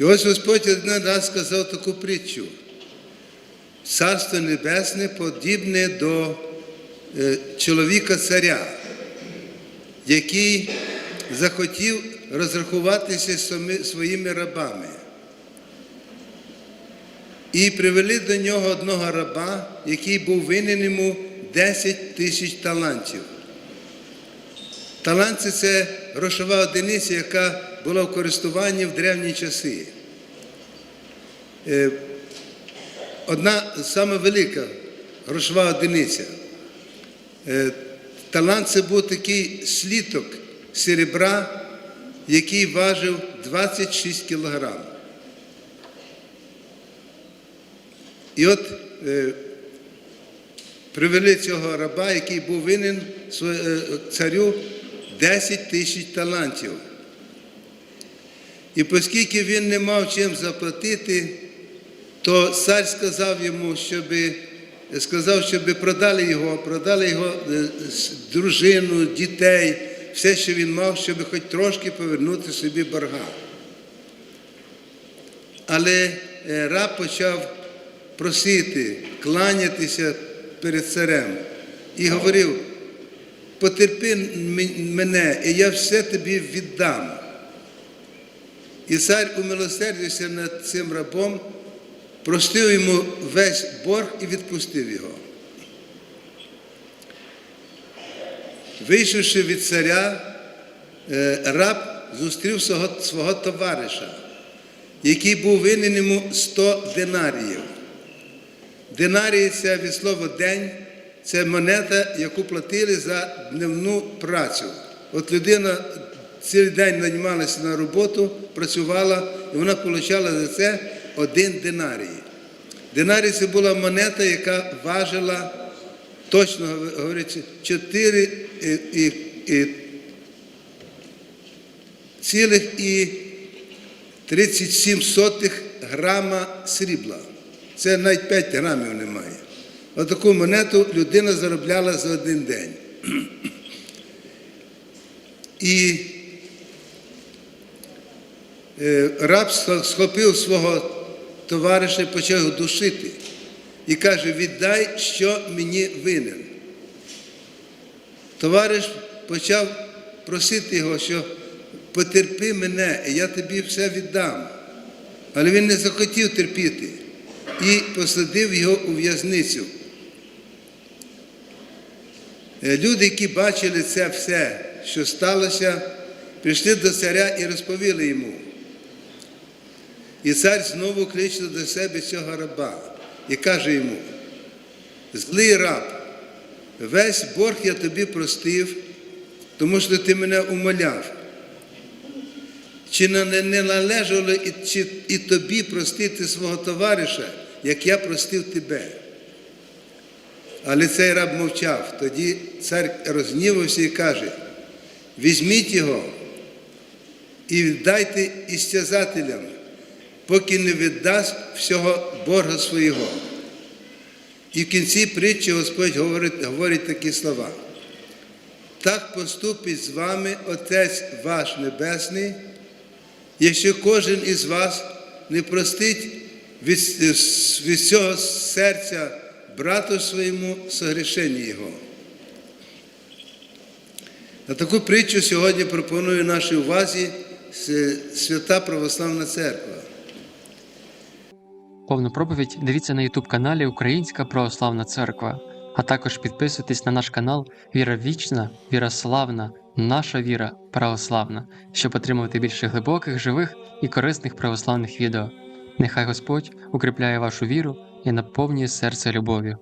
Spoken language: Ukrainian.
І ось Господь один раз сказав таку притчу. Царство Небесне подібне до е, чоловіка царя, який захотів розрахуватися своїми рабами. І привели до нього одного раба, який був винен йому 10 тисяч талантів. Таланти це грошова одиниця, яка була в користуванні в древні часи. Е, Одна саме велика грошова одиниця. Е, Талант це був такий сліток серебра, який важив 26 кілограм. І от е, привели цього раба, який був винен царю 10 тисяч талантів. І оскільки він не мав чим заплатити, то цар сказав йому, щоб сказав, щоб продали його, продали його е, дружину, дітей, все, що він мав, щоб хоч трошки повернути собі борга. Але е, раб почав просити, кланятися перед царем і говорив: потерпи мене, і я все тобі віддам. І цар умилосердився над цим рабом, простив йому весь борг і відпустив його. Вийшовши від царя, е, раб зустрів свого, свого товариша, який був винен йому 100 динаріїв. Динарії це від слова день, це монета, яку платили за дневну працю. От людина цілий день наймалася на роботу, працювала, і вона отримала за це один динарій. Динарій це була монета, яка важила, точно говорячи, 4 і, і, і, цілих і 37 сотих грама срібла. Це навіть 5 грамів немає. Отаку монету людина заробляла за один день. І е, раб схопив свого товариша і почав його душити. І каже, віддай, що мені винен. Товариш почав просити його, що потерпи мене, і я тобі все віддам. Але він не захотів терпіти і посадив його у в'язницю. Е, Люди, які бачили це все, що сталося, прийшли до царя і розповіли йому. І цар знову кличе до себе цього раба і каже йому: злий раб, весь борг я тобі простив, тому що ти мене умоляв. Чи не, належало і, чи, і тобі простити свого товариша, як я простив тебе? Але цей раб мовчав. Тоді цар рознівався і каже: візьміть його і віддайте істязателям, поки не віддасть всього борга свого. І в кінці притчі Господь говорить, говорить такі слова. Так поступить з вами Отець ваш Небесний, якщо кожен із вас не простить від, від цього серця брату своєму согрішення Його. На таку притчу сьогодні пропоную нашій увазі Свята Православна Церква. Повну проповідь дивіться на YouTube каналі Українська Православна Церква, а також підписуйтесь на наш канал Віра Вічна, Віра Славна, Наша Віра Православна, щоб отримувати більше глибоких, живих і корисних православних відео. Нехай Господь укріпляє вашу віру і наповнює серце любов'ю.